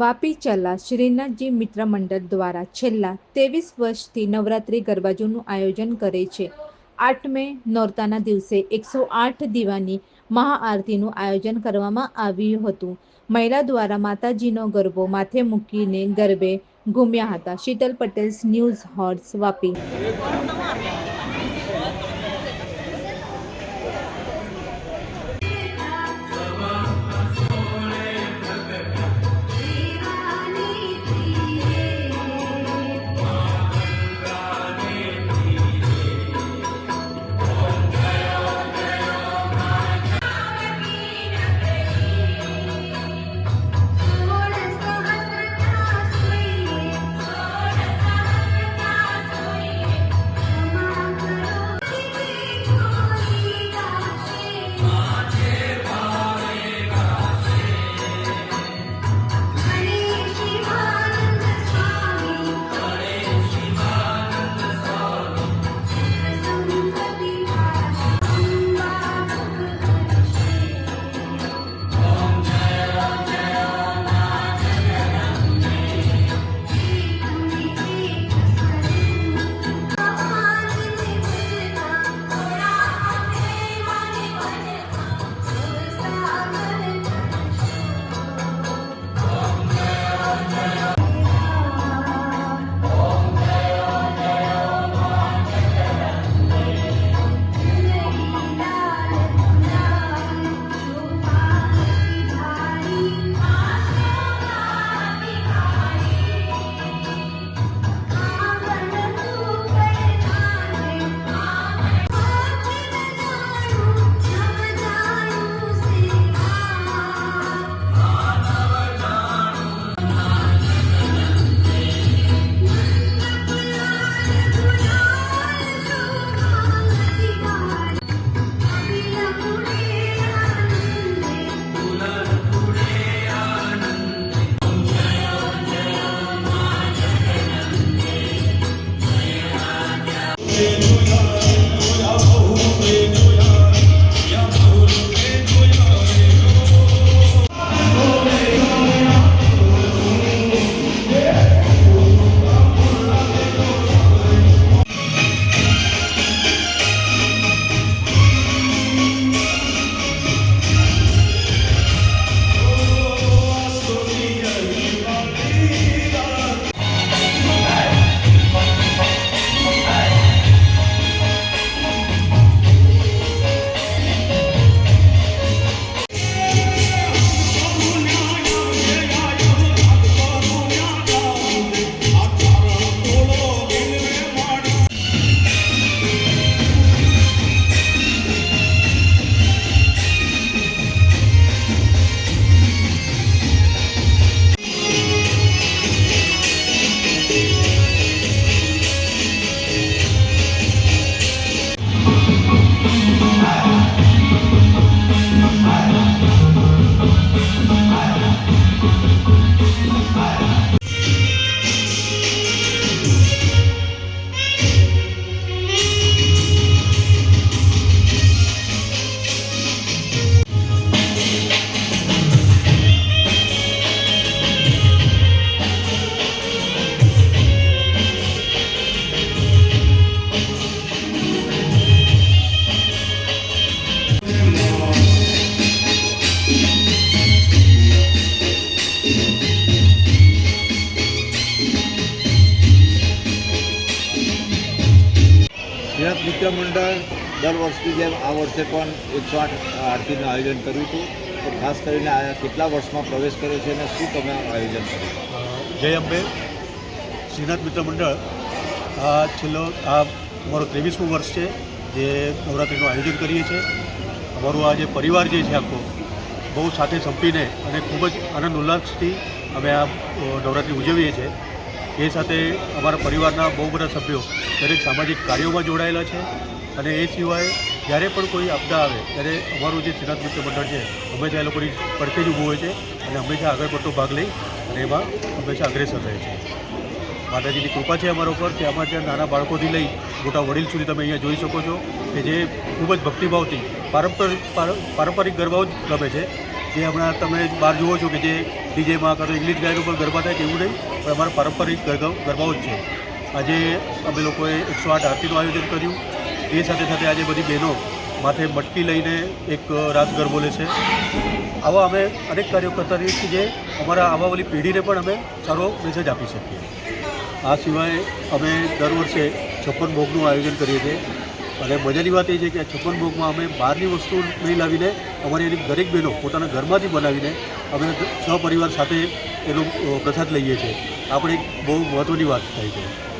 વાપી ચલા શ્રીનાથજી મિત્ર મંડળ દ્વારા છેલ્લા ત્રેવીસ વર્ષથી નવરાત્રિ ગરબાજોનું આયોજન કરે છે. આઠ મે નોરતાના દિવસે એકસો આઠ દીવાની મહાઆરતીનું આયોજન કરવામાં આવ્યું હતું. મહિલા દ્વારા માતાજીનો ગરબો માથે મૂકીને ગરબે ઘૂમ્યા હતા. Sheetal Patel, news horse, Vapi. Shrinath મિત્ર મંડળ દર વર્ષની જેમ આ વર્ષે પણ એકસો આઠ આરતીનું આયોજન કર્યું હતું. તો ખાસ કરીને આ કેટલા વર્ષમાં પ્રવેશ કર્યો છે અને શું તમે આયોજન કર્યું? જય અંબે. શ્રીનાથ મિત્ર મંડળ, આ છેલ્લો, આ અમારો ત્રેવીસમું વર્ષ છે જે નવરાત્રિનું આયોજન કરીએ છીએ. અમારો આ જે પરિવાર જે છે આખો, બહુ સાથે સંપીને અને ખૂબ જ આનંદ ઉલ્લાસથી અમે આ નવરાત્રિ ઉજવીએ છીએ. એ સાથે અમારા પરિવારના બહુ બધા સભ્યો દરેક સામાજિક કાર્યોમાં જોડાયેલા છે અને એ સિવાય જ્યારે પણ કોઈ આપદા આવે, ત્યારે અમારું જે શ્રીનાથ મિત્ર મંડળ છે, હંમેશા એ લોકોની પડખે જ ઊભું હોય છે અને હંમેશા આગળ પડતો ભાગ લઈ અને એમાં હંમેશા અગ્રેસર રહે છે. માતાજીની કૃપા છે અમારા ઉપર કે અમારા ત્યાં નાના બાળકોથી લઈ મોટા વડીલ સુધી તમે અહીંયા જોઈ શકો છો કે જે ખૂબ જ ભક્તિભાવથી પારંપરિક પારંપરિક ગરબાઓ જ ગમે છે. જે હમણાં તમે બહાર જુઓ છો કે જે ડીજેમાં કાં તો ઇંગ્લિશ ગાયનો પણ ગરબા થાય તેવું નહીં. અમારા પારંપરિક ગરબા ગરબાઓ જ છે. આજે અમે લોકોએ એકસો આઠ આરતીનું આયોજન કર્યું. એ સાથે સાથે આજે બધી બહેનો માથે મટકી લઈને એક રાત ગરબો લે છે. આવા અમે અનેક કાર્યો કરતા રહીએ છીએ જે અમારા આવાવાળી પેઢીને પણ અમે સારો મેસેજ આપી શકીએ. આ સિવાય અમે દર વર્ષે છપ્પન ભોગનું આયોજન કરીએ છીએ. અને મજાની વાત એ છે કે છપ્પન ભોગમાં અમે બહારની વસ્તુ નહીં લાવીને અમારી એની દરેક બહેનો પોતાના ઘરમાંથી બનાવીને અમે સહપરિવાર સાથે એનો પ્રસાદ લઈએ છીએ. આપણે બહુ મહત્ત્વની વાત થાય છે.